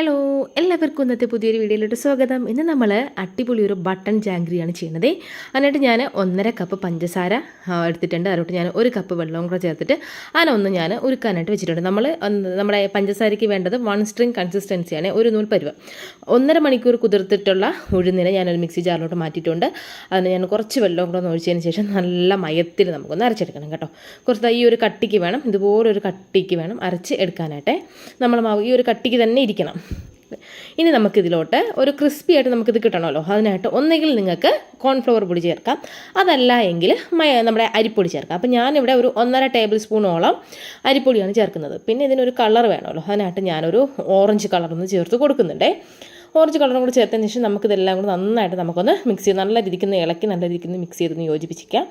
Hello എല്ലാവർക്കും ഇന്നത്തെ പുതിയൊരു വീഡിയോയിലോട്ട് സ്വാഗതം. ഇന്ന് നമ്മൾ അടിപൊളി ഒരു ബട്ടൺ ജാങ്കറിയാണ് ചെയ്യുന്നത്. അതിനായിട്ട് ഞാൻ ഒന്നര കപ്പ് പഞ്ചസാര എടുത്തിട്ടുണ്ട്. അതിലോട്ട് ഞാൻ ഒരു കപ്പ് വെള്ളവും കൂടെ ചേർത്തിട്ട് അതിനൊന്ന് ഞാൻ ഉരുക്കാനായിട്ട് വെച്ചിട്ടുണ്ട്. നമ്മൾ നമ്മുടെ പഞ്ചസാരയ്ക്ക് വേണ്ടത് വൺ സ്ട്രിങ് കൺസിസ്റ്റൻസിയാണ് ഒരു നൂൽ പരുവ. ഒന്നര മണിക്കൂർ കുതിർത്തിട്ടുള്ള ഉഴുന്നിനെ ഞാനൊരു മിക്സി ജാറിലോട്ട് മാറ്റിയിട്ടുണ്ട്. അതിന് ഞാൻ കുറച്ച് വെള്ളവും കൂടെ ഒന്ന് ഒഴിച്ചതിന് ശേഷം നല്ല മയത്തിൽ നമുക്കൊന്ന് അരച്ചെടുക്കണം കേട്ടോ. കുറച്ച് ഈ ഒരു കട്ടിക്ക് വേണം ഇതുപോലൊരു കട്ടിക്ക് വേണം അരച്ച് എടുക്കാനായിട്ട്. നമ്മൾ മാവ് ഈ ഒരു കട്ടിക്ക് തന്നെ ഇരിക്കണം. ഇനി നമുക്കിതിലോട്ട് ഒരു ക്രിസ്പി ആയിട്ട് നമുക്കിത് കിട്ടണമല്ലോ. അതിനായിട്ട് ഒന്നെങ്കിൽ നിങ്ങൾക്ക് കോൺഫ്ലവർ പൊടി ചേർക്കാം. അതല്ല എങ്കിൽ നമ്മുടെ അരിപ്പൊടി ചേർക്കാം. അപ്പോൾ ഞാനിവിടെ ഒരു ഒന്നര ടേബിൾ സ്പൂണോളം അരിപ്പൊടിയാണ് ചേർക്കുന്നത്. പിന്നെ ഇതിനൊരു കളർ വേണമല്ലോ. അതിനായിട്ട് ഞാനൊരു ഓറഞ്ച് കളർ ഒന്ന് ചേർത്ത് കൊടുക്കുന്നുണ്ടേ. ഓറഞ്ച് കളറും കൂടി ചേർത്തതിന് ശേഷം നമുക്കിതെല്ലാം കൂടി നന്നായിട്ട് നമുക്കൊന്ന് മിക്സ് ചെയ്ത് നല്ല രീതിക്ക് ഇളക്കി നല്ല രീതിക്ക് മിക്സ് ചെയ്തൊന്ന് യോജിപ്പിച്ചിരിക്കാം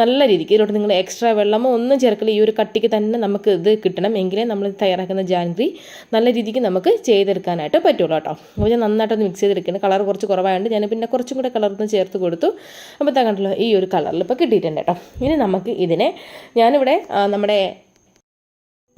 നല്ല രീതിക്ക് ഇതിലോട്ട് നിങ്ങൾ എക്സ്ട്രാ വെള്ളമോ ഒന്നും ചേർക്കില്ല ഈ ഒരു കട്ടിക്ക് തന്നെ നമുക്ക് ഇത് കിട്ടണം. എങ്കിലേ നമ്മൾ തയ്യാറാക്കുന്ന ജാൻഗ്രി നല്ല രീതിക്ക് നമുക്ക് ചെയ്തെടുക്കാനായിട്ട് പറ്റുള്ളൂ കേട്ടോ. അപ്പോൾ ഞാൻ നന്നായിട്ടൊന്ന് മിക്സ് ചെയ്തെടുക്കണം കളർ കുറച്ച് കുറവായതുകൊണ്ട് ഞാൻ പിന്നെ കുറച്ചും കൂടെ കളർന്ന് ചേർത്ത് കൊടുത്തു. അപ്പോൾ താ കണ്ടല്ലോ ഈ ഒരു കളറിൽ ഇപ്പോൾ കിട്ടിയിട്ടുണ്ട് കേട്ടോ. ഇനി നമുക്ക് ഇതിനെ ഞാനിവിടെ നമ്മുടെ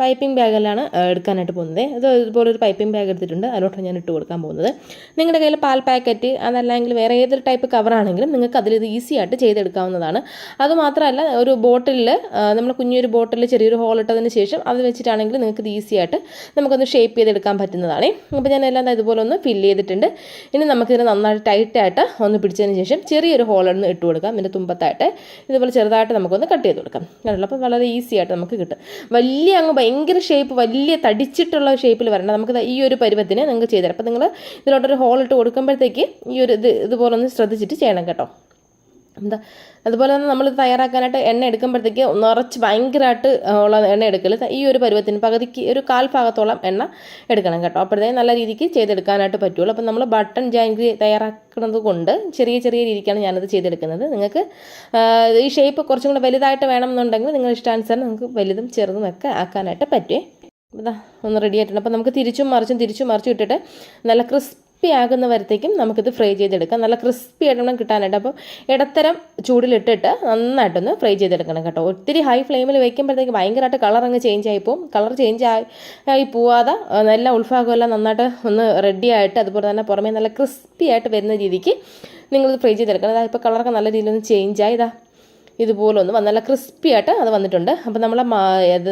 പൈപ്പിംഗ് ബാഗിലാണ് എടുക്കാനായിട്ട് പോകുന്നത്. അത് ഇതുപോലെ ഒരു പൈപ്പിംഗ് ബാഗ് എടുത്തിട്ടുണ്ട്. അതിലോട്ടാണ് ഞാൻ ഇട്ട് കൊടുക്കാൻ പോകുന്നത്. നിങ്ങളുടെ കയ്യിൽ പാൽ പാക്കറ്റ് അതല്ലെങ്കിൽ വേറെ ഏതൊരു ടൈപ്പ് കവറാണെങ്കിലും നിങ്ങൾക്ക് അതിൽ ഇത് ഈസി ആയിട്ട് ചെയ്തെടുക്കാവുന്നതാണ്. അതുമാത്രമല്ല ഒരു ബോട്ടിലിൽ നമ്മൾ കുഞ്ഞൊരു ബോട്ടിലിൽ ചെറിയൊരു ഹോൾ ഇട്ടതിന് ശേഷം അത് വെച്ചിട്ടാണെങ്കിൽ നിങ്ങൾക്ക് ഇത് ഈസി ആയിട്ട് നമുക്കൊന്ന് ഷേപ്പ് ചെയ്തെടുക്കാൻ പറ്റുന്നതാണ്. അപ്പോൾ ഞാൻ എല്ലാം ഇതുപോലെ ഒന്ന് ഫില്ല് ചെയ്തിട്ടുണ്ട്. ഇനി നമുക്കിതിനെ നന്നായിട്ട് ടൈറ്റായിട്ട് ഒന്ന് പിടിച്ചതിന് ശേഷം ചെറിയൊരു ഹോൾ ഒന്ന് ഇട്ട് കൊടുക്കാം. ഇതിന്റെ തുമ്പത്തായിട്ട് ഇതുപോലെ ചെറുതായിട്ട് നമുക്കൊന്ന് കട്ട് ചെയ്ത് കൊടുക്കാം. കണ്ടല്ലോ? അപ്പോൾ വളരെ ഈസി ആയിട്ട് നമുക്ക് കിട്ടും. വലിയ അങ്ങ് ഭയങ്കര ഷേപ്പ് വലിയ തടിച്ചിട്ടുള്ള ഷേപ്പിൽ വരണം. നമുക്ക് ഈ ഒരു പരുവത്തിന് നിങ്ങൾക്ക് ചെയ്തുതരാം. അപ്പോൾ നിങ്ങൾ ഇതിലോട്ടൊരു ഹോൾ ഇട്ട് കൊടുക്കുമ്പോഴത്തേക്ക് ഈ ഒരു ഇത് ഇതുപോലെ ഒന്ന് ശ്രദ്ധിച്ചിട്ട് ചെയ്യണം കേട്ടോ. എന്താ അതുപോലെ തന്നെ നമ്മൾ തയ്യാറാക്കാനായിട്ട് എണ്ണ എടുക്കുമ്പോഴത്തേക്ക് നിറച്ച് ഭയങ്കരമായിട്ട് ഉള്ള എണ്ണ എടുക്കൽ ഈ ഒരു പരുവത്തിന് പകുതിക്ക് ഒരു കാൽ ഭാഗത്തോളം എണ്ണ എടുക്കണം കേട്ടോ. അപ്പോഴത്തേക്കും നല്ല രീതിക്ക് ചെയ്തെടുക്കാനായിട്ട് പറ്റുള്ളൂ. അപ്പം നമ്മൾ ബട്ടൺ ജാങ്കി തയ്യാറാക്കുന്നത് കൊണ്ട് ചെറിയ ചെറിയ രീതിക്കാണ് ഞാനത് ചെയ്തെടുക്കുന്നത്. നിങ്ങൾക്ക് ഈ ഷേപ്പ് കുറച്ചും കൂടെ വലുതായിട്ട് വേണമെന്നുണ്ടെങ്കിൽ നിങ്ങൾ ഇഷ്ടാനുസരണം നിങ്ങൾക്ക് വലുതും ചെറുതും ഒക്കെ ആക്കാനായിട്ട് പറ്റുമേ ഇതാ ഒന്ന് റെഡി ആയിട്ടുണ്ട്. അപ്പോൾ നമുക്ക് തിരിച്ചും മറിച്ചും തിരിച്ചും മറിച്ചും ഇട്ടിട്ട് നല്ല ക്രിസ്പി ആകുന്ന വരത്തേക്കും നമുക്കിത് ഫ്രൈ ചെയ്തെടുക്കാം. നല്ല ക്രിസ്പി ആയിട്ട് കിട്ടാനായിട്ട് അപ്പോൾ ഇടത്തരം ചൂടിലിട്ടിട്ട് നന്നായിട്ടൊന്ന് ഫ്രൈ ചെയ്തെടുക്കണം കേട്ടോ. ഒത്തിരി ഹൈ ഫ്ലെയിമിൽ വയ്ക്കുമ്പോഴത്തേക്ക് ഭയങ്കരമായിട്ട് കളർ അങ്ങ് ചേഞ്ച് ആയി പോകും. കളർ ചേഞ്ച് ആയി ആയി പോവാതെ നല്ല ഉൾഭാഗമെല്ലാം നന്നായിട്ട് ഒന്ന് റെഡി ആയിട്ട് അതുപോലെ തന്നെ പുറമേ നല്ല ക്രിസ്പി ആയിട്ട് വരുന്ന രീതിക്ക് നിങ്ങളിത് ഫ്രൈ ചെയ്തെടുക്കണം. അതായത് ഇപ്പോൾ കളറൊക്കെ നല്ല രീതിയിലൊന്ന് ചേഞ്ച് ആയി. ഇതാ ഇതുപോലെ ഒന്ന് നല്ല ക്രിസ്പി ആയിട്ട് അത് വന്നിട്ടുണ്ട്. അപ്പോൾ നമ്മൾ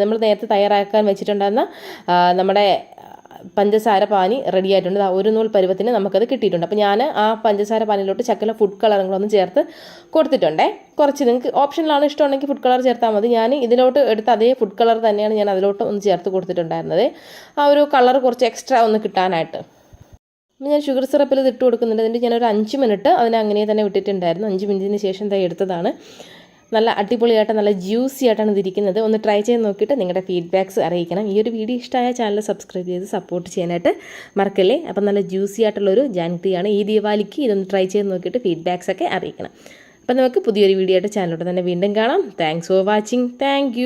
നമ്മൾ നേരത്തെ തയ്യാറാക്കാൻ വെച്ചിട്ടുണ്ടായിരുന്ന നമ്മുടെ പഞ്ചസാര പാനി റെഡി ആയിട്ടുണ്ട്. ഒരു നൂൽ പരുവത്തിന് നമുക്കത് കിട്ടിയിട്ടുണ്ട്. അപ്പോൾ ഞാൻ ആ പഞ്ചസാര പാനിലോട്ട് ചക്കല ഫുഡ് കളറുകളൊന്നും ചേർത്ത് കൊടുത്തിട്ടുണ്ടേ. കുറച്ച് നിങ്ങൾക്ക് ഓപ്ഷനിലാണ് ഇഷ്ടമുണ്ടെങ്കിൽ ഫുഡ് കളർ ചേർത്താൽ മതി. ഞാൻ ഇതിലോട്ട് എടുത്ത അതേ ഫുഡ് കളർ തന്നെയാണ് ഞാൻ അതിലോട്ട് ഒന്ന് ചേർത്ത് കൊടുത്തിട്ടുണ്ടായിരുന്നത്. ആ ഒരു കളർ കുറച്ച് എക്സ്ട്രാ ഒന്ന് കിട്ടാനായിട്ട്. ഞാൻ ഷുഗർ സിറപ്പിൽ ഇത് ഇട്ട് കൊടുക്കുന്നുണ്ട്. അതിന്റെ ഞാനൊരു അഞ്ച് മിനിറ്റ് അതിനെ അങ്ങനെ തന്നെ വിട്ടിട്ടുണ്ടായിരുന്നു. അഞ്ച് മിനിറ്റിന് ശേഷം തൈ എടുത്തതാണ്. നല്ല അടിപൊളിയായിട്ട് നല്ല ജ്യൂസി ആയിട്ടാണ് ഇതിരിക്കുന്നത്. ഒന്ന് ട്രൈ ചെയ്ത് നോക്കിയിട്ട് നിങ്ങളുടെ ഫീഡ്ബാക്ക്സ് അറിയിക്കണം. ഈ ഒരു വീഡിയോ ഇഷ്ടമായ ചാനൽ സബ്സ്ക്രൈബ് ചെയ്ത് സപ്പോർട്ട് ചെയ്യാനായിട്ട് മറക്കല്ലേ? അപ്പം നല്ല ജ്യൂസി ആയിട്ടുള്ളൊരു ജാൻഗ്രിയാണ് ഈ ദീപാവലിക്ക്. ഇതൊന്ന് ട്രൈ ചെയ്ത് നോക്കിയിട്ട് ഫീഡ്ബാക്സ് ഒക്കെ അറിയിക്കണം. അപ്പം നമുക്ക് പുതിയൊരു വീഡിയോ ആയിട്ട് ചാനലോട്ട് തന്നെ വീണ്ടും കാണാം. Thanks for watching thank